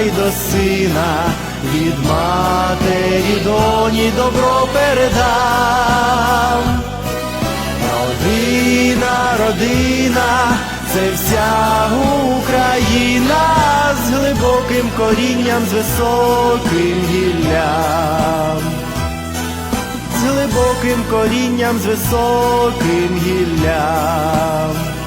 й до сина, від матері доні добро передам. Родина, родина, це вся Україна з глибоким корінням, з високим гіллям, з глибоким корінням, з високим гіллям.